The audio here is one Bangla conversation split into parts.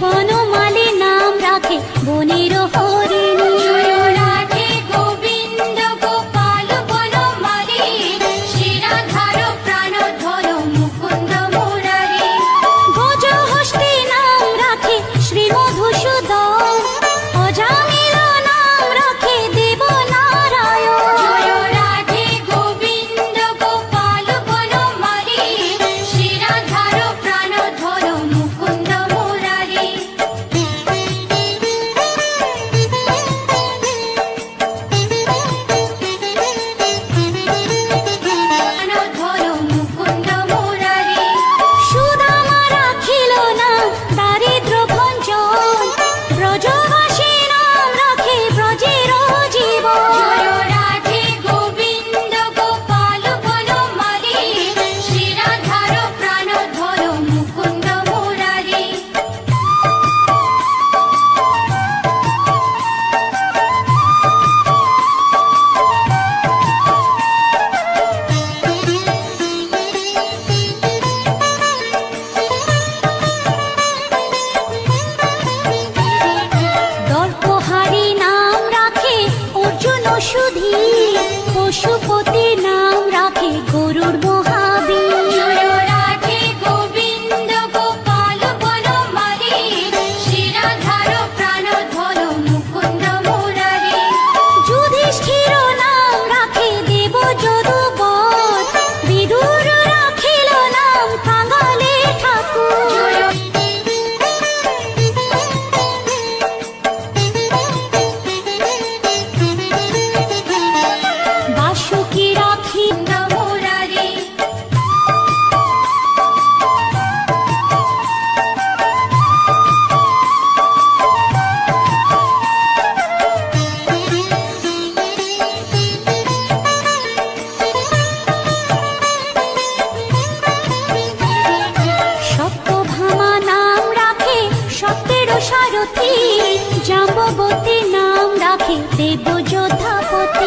বনমালে নাম রাখে বনের হরি। পথে নাম রাখে দেব যোধা পথে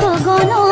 とごの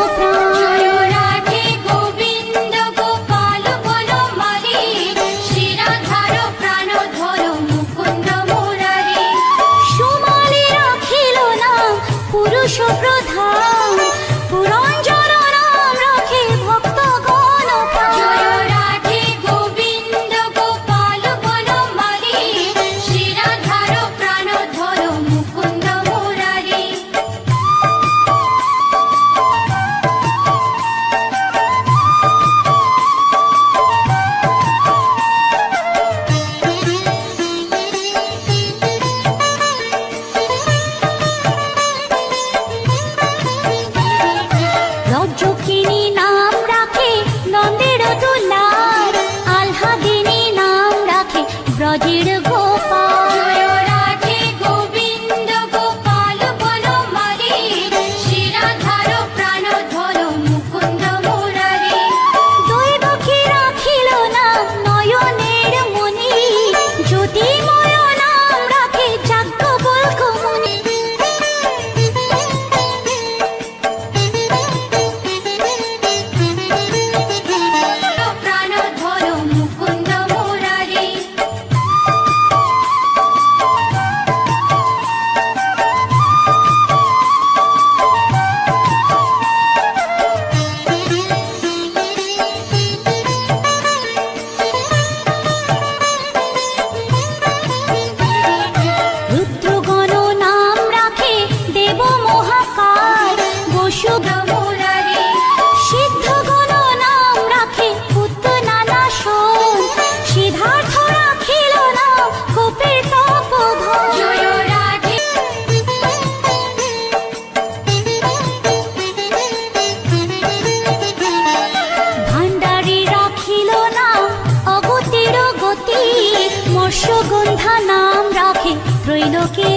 রইল কে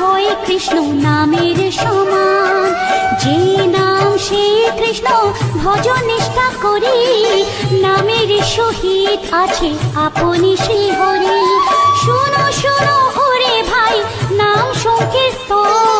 হয় কৃষ্ণ নামের সমান। যে নাম সে কৃষ্ণ ভজ নিষ্ঠা করি, নামের সহিত আছে আপনি সে হরি। শুনো শুনো হরে ভাই, নাম সংকীর্তন।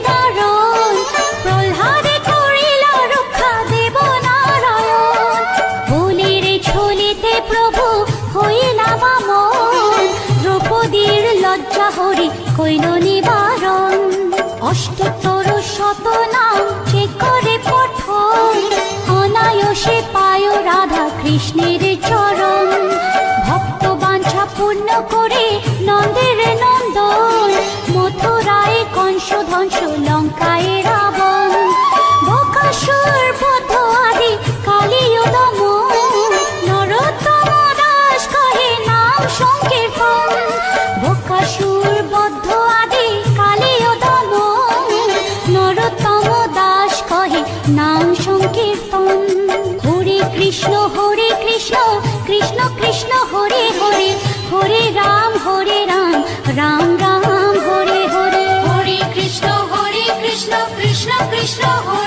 কৃষ্ণ